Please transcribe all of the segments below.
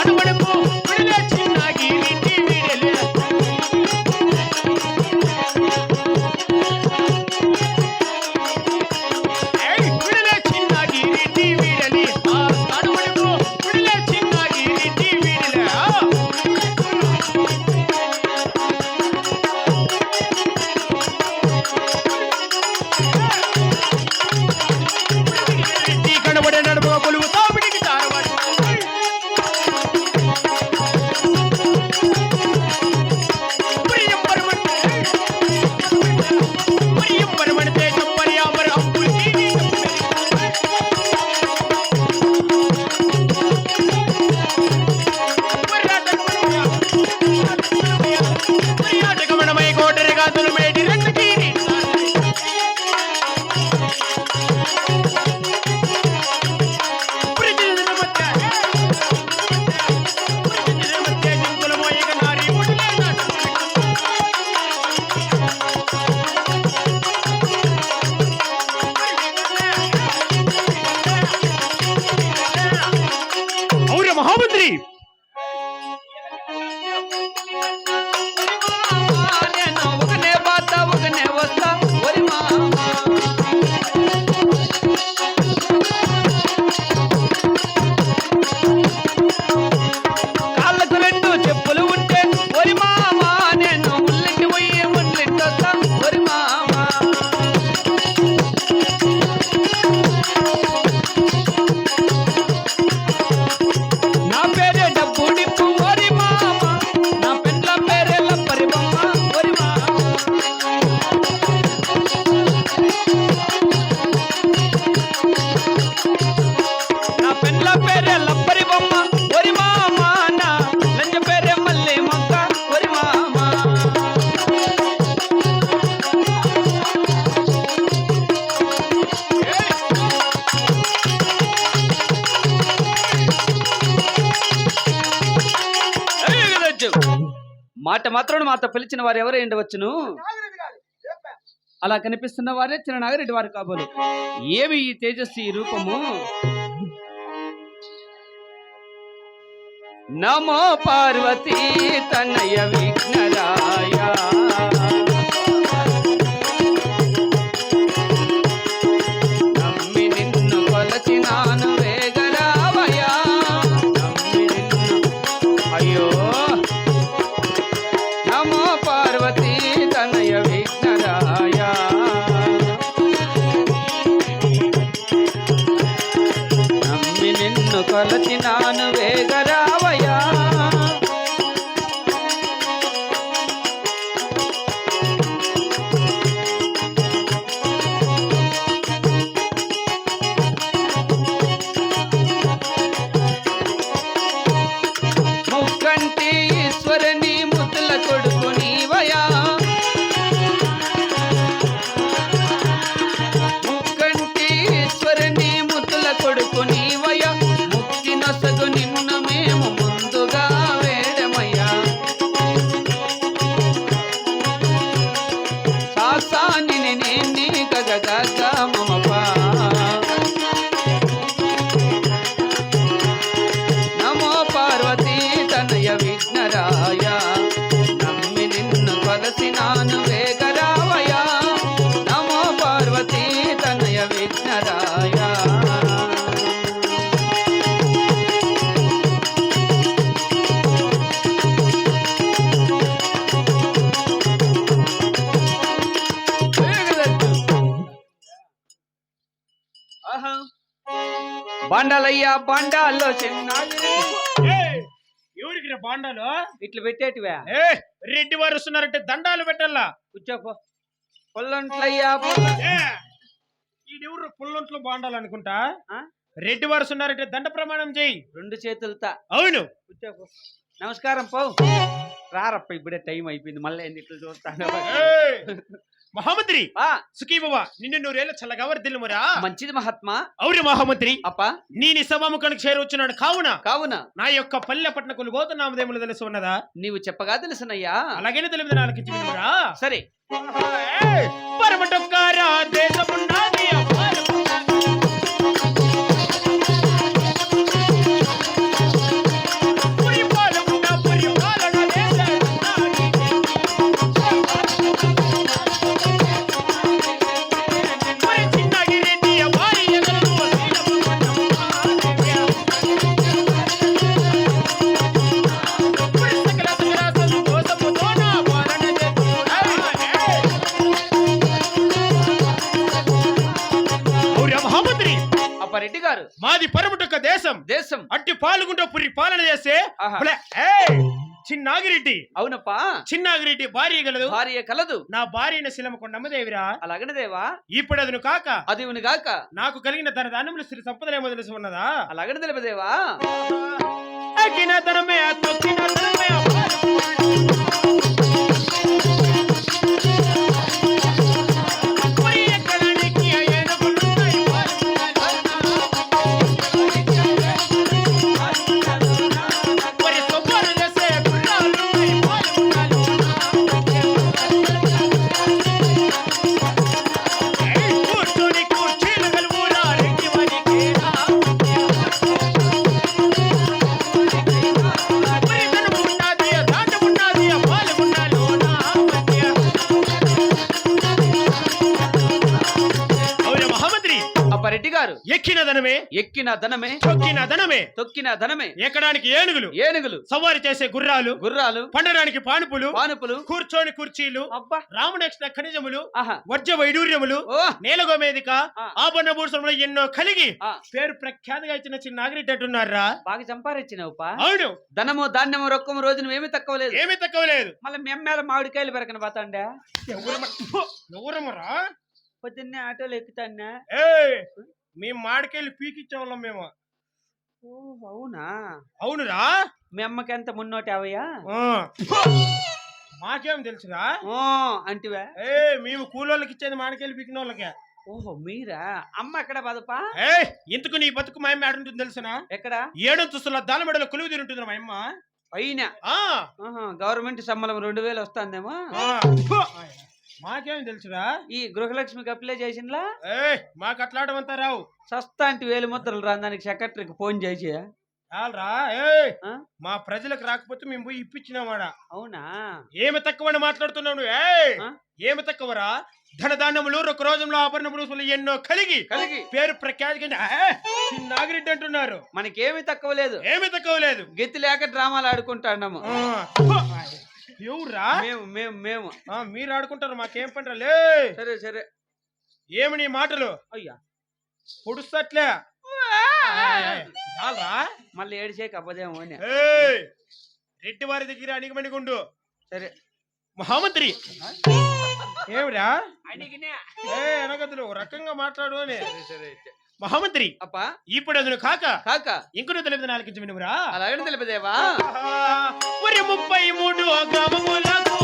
ஆடுபடும் మాట మాత్రం మాతో పిలిచిన వారు ఎవరు ఉండవచ్చును అలా కనిపిస్తున్న వారే చిన్ననాగరెడ్డి వారు కాబోలు. ఏమి ఈ తేజస్వి ఈ రూపము? నమో పార్వతీ తనయ విఘ్నరాయ. కొలచినాను వేగరా. తనయ విఘ్నరాయ నమ్మి నిన్ను కొలసినాను వేగరావయ నమో పార్వతీ తనయ విఘ్నరాయ. ఆహా. చిన్నాగిరి. రా బాండాలు? ఇట్లు పెట్టేటివా? ఏ రెడ్డి వారు వస్తున్నారంటే దండాలు పెట్టాలా? కూర్చోపో. పొల్లంట్లయ్యా పొల్ల ఏ ఈడెవరు పుల్లొంట్లో బాండాలు అనుకుంటా? ఆ? రెడ్డి వారు వస్తున్నారంటే దండ ప్రమాణం చేయి. రెండు చేతులతో. అవును. కూర్చోపో. నమస్కారం పో. రారప్ప ఇప్పుడే టైం అయిపోయింది. మళ్ళీ ఎందుకు ఇట్లా చూస్తాను? మహామంత్రి! ఆ, సుఖీ బాబా నిన్ను నూరేళ్ళ చల్లగా వర్దిల్లుమరా మంచిది మహాత్మా. అవును మహామంత్రి! అప్ప. నీ సభాముఖానికి చేరవచ్చున్నాడు కావున కావున. నా యొక్క పల్లె పట్టణకులు గోత నామదేములు తెలుసు ఉన్నదా? నీవు చెప్పగా తెలుసునయ్యా. అలాగే తెలియదు నాలుగు సరే. పరమటొక్కారా దేశమున్నది ఏమిటొక దేశం. దేశం. అట్టి పాల్గొంటే పురి పాలన చేస్తే చిన్నాగిరెడ్డి అవునప్పా. చిన్నాగిరెడ్డి భార్య కలదు భార్య కలదు. నా భార్యను శిలమకొండమ్మ దేవిరా అలాగనే దేవా. ఇప్పుడు అదును కాక. అది కాక నాకు కలిగిన తన దానములు శ్రీ సంపదలేమో తెలుసు ఉన్నదా? అలాగనే తెలిపదేవా. తొక్కిన తనమే తొక్కిన తనమే గారు ఎక్కిన ధనమే. ఎక్కిన ధనమే. తొక్కిన ధనమే. తొక్కిన ధనమే. ఎక్కడానికి ఏనుగులు. ఏనుగులు. సవారి చేసే గుర్రాలు. గుర్రాలు. పండడానికి పానుపులు. పానుపులు. కూర్చొని కుర్చీలు. అబ్బా. రామనక్షణ ఖనిజములు. వజ్ర వైడూర్యములు. ఓ. నేలగోమేదిక ఆ. ఆభరణ భూషణములు ఎన్నో కలిగి పేరు ప్రఖ్యాతిగా ఇచ్చిన చిన్న నాగరెడ్డి అంటున్నారా? బాగా సంపాదించినవుపా. అవును. ధనము ధాన్యము రొక్కము రోజును ఏమీ తక్కువ లేదు. ఏమీ తక్కువ లేదు. మళ్ళీ మెమ్మేల మామిడికాయలు పెరకన పోతాండా ఎవరమ్మరా? పొద్దున్నే ఆటోలు ఎక్కుతాండా? ఏ మేము మాడికెళ్ళి పీకిచ్చే వాళ్ళం మేము. ఓ అవునా? అవునురా? మీ అమ్మకి ఎంత? మున్నోటి అవయ్యా ఆ. మాకేం తెలుసురా? ఓ అంటివా. ఏ మేము కూలోళ్ళకి ఇచ్చేది మాడికెళ్ళి పీకిన వాళ్ళకే ఓహో మీరా? అమ్మ ఎక్కడ బదపా ఏ ఇంతకు నీ బతుకు మా అమ్మ ఆడుంటుంది తెలుసునా? ఎక్కడ? ఏడంతస్తుల దానమెడలో కొలువు తింటుంది మా అమ్మ. పైన ఆ. ఆహా, గవర్నమెంట్ సంబలం రెండు వేలు వస్తుందేమో? ఆ. మాకేం తెలుసురా? ఈ గృహలక్ష్మికి అప్లై చేసినలా ఏ మాకు అట్లాడమంతా రావు. సస్తాంటి వేలు ముద్రలు రా దానికి సెక్రటరీకి ఫోన్ చేసి చాలరా? మా ప్రజలకు రాకపోతే మేము పోయి ఇప్పించినామాడ? అవునా? ఏమి తక్కువని మాట్లాడుతున్నావు నువ్వు? ఏమి తక్కువరా? ధనధాన్యములు ఒక రోజులో పురుషులు ఎన్నో కలిగి కలిగి. పేరు ప్రఖ్యాతి నాగిరెడ్డి అంటున్నారు. మనకేమీ తక్కువ లేదు. ఏమి తక్కువ లేదు. గతి లేక డ్రామాలు ఆడుకుంటాన్నాము. ఎవర్రా? మేము మేము మేము. మీరు ఆడుకుంటారు మాకేం పంటరా లే సరే సరే. ఏమి నీ మాటలు? అయ్యా. పొడుస్తట్లే చాలరా? మళ్ళీ ఏడిసేకి ఏయ్! రెడ్డి వారి దగ్గర అణిగమణిగుండు సరే. మహామంత్రి! ఏమిరా? అడిగినా ఏ అనగదులు రకంగా మాట్లాడు అని. సరే సరే అయితే. మహామంత్రి అప్పా. ఇప్పుడు అదును కాక కాక. ఇంకొన తెలియదు నాలుగించి వినుమురా అలాగని తెలిపదేవా మరి ముప్పై మూడు గ్రామములకు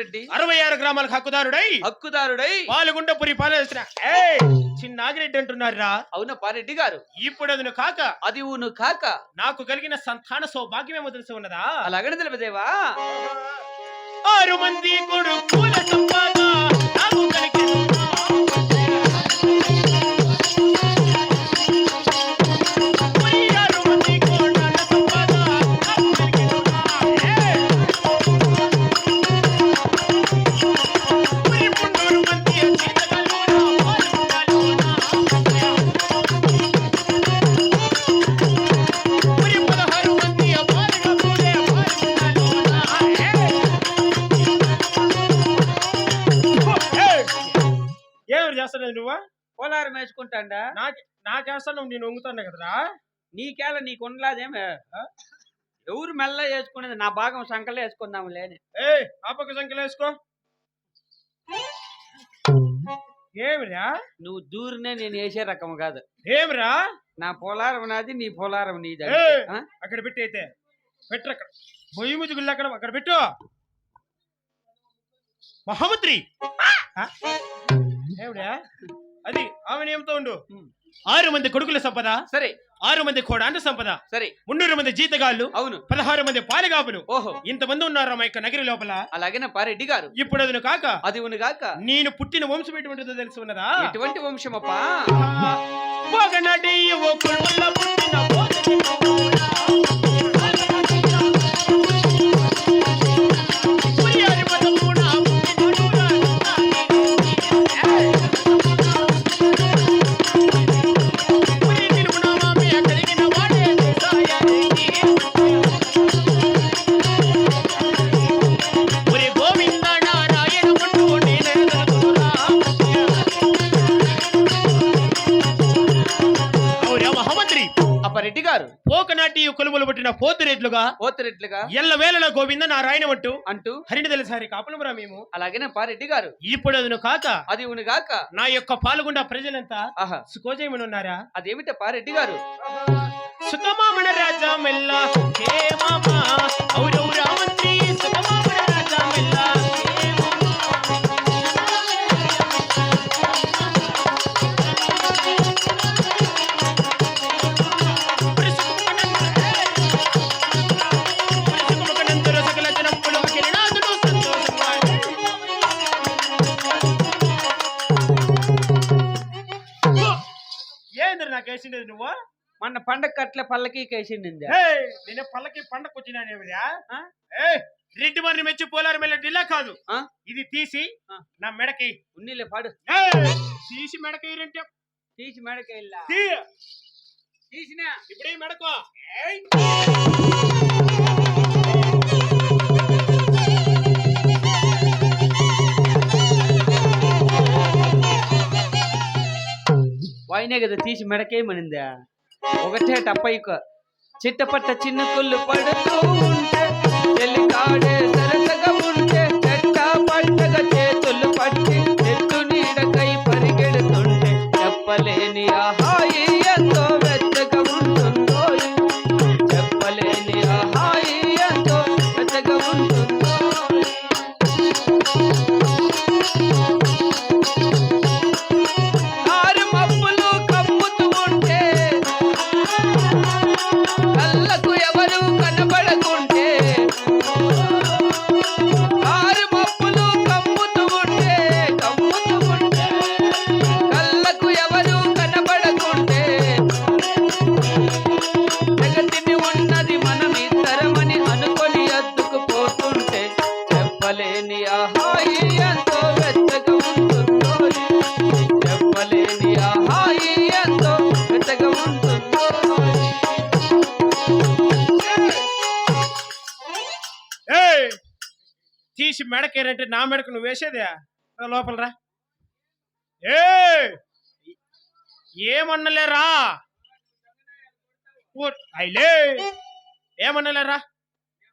రెడ్డి అరవై ఆరు గ్రామాలకు హక్కుదారుడై హక్కుదారుడై. పాలగుండపురి ఏయ్ చిన్న నాగిరెడ్డి అంటున్నారా అవునప్పా రెడ్డి గారు? ఇప్పుడు అదును కాక. అది ఊను కాక. నాకు కలిగిన సంతాన సౌభాగ్యమేమో తెలిసి ఉన్నదా? అలాగని తెలిపదేవా ఆరు మంది కొడుకుల సంపాద నాకు కలిగిన నాకేస్తాను నేను వంగుతాను కదరా? నీకేళ నీకు ఉండలాదేమే ఎవరు మెల్ల వేసుకునేది? నా భాగం సంకలే వేసుకుందాం లేని ఏ ఆపక సంఖ్యలో వేసుకో. ఏమిరా? నువ్వు దూరినే నేను వేసే రకం కాదు. ఏమిరా? నా పోలారం నాది నీ పోలారం నీది? అక్కడ పెట్టి అయితే. పెట్టు అక్కడ. బొయ్యి ముజుగుళ్ళు అక్కడ అక్కడ పెట్టు. మహామంత్రి ఆ? ఏమిరా? అది ఆమె నియమంతో ఉండు. ఆరు మంది కొడుకుల సంపద సరే. ఆరు మంది కోడాంట సంపద సరే. మున్నూరు మంది జీతగాళ్ళు అవును. పదహారు మంది పాలగాపులు. ఓహో. ఇంతమంది ఉన్నారు మా యొక్క నగరి లోపల. అలాగేనప్పా రెడ్డి గారు? ఇప్పుడు అదును కాక అది ఉనుగాక నేను పుట్టిన వంశం ఎటువంటిదో తెలిసి ఉన్నదా? ఎటువంటి మదమున పుట్టిన పోతురెట్లుగా ఎల్ల వేళల గోవింద నారాయణమంటూ అంటూ? హరిని తెలిసారి కాపులమురా మేము. అలాగనే పారెడ్డి గారు. ఇప్పుడు అదును కాక? అది ఉనిగాక నా యొక్క పాల్గొండ ప్రజలంతా ఆహా. సుఖోజయమని ఉన్నారా అదేమిట పారెడ్డి గారు? సుఖమామణ రాజా మెల్ల హే మామా ఔరౌరా మన పండగ కట్ల పల్లకి కేసిండింది. ఏయ్, నేను పల్లకి పండగ వచ్చినానేమిరా? రెడ్డి వారిని మెచ్చి పోలారు మెల్ల డిల్లా కాదు? ఇది తీసి. నా మెడకి. ఉన్నీలే పాడు. తీసి మెడకి రెంటే తీసి మేడకెళ్ళా తీ. తీసినా. ఇప్పుడే మెడకో. వాయినే కదా తీసి మెడకేయమనిందా? ఒకటే టప్పైక చిట్టపట్ట చిన్నుకుళ్ళు పడుతూ మెడకేరంటే నా మెడకు నువ్వు వేసేదే? లోపలరా రా. ఏ! ఏమన్నలేరా ఊ- ఏమన్నలేరా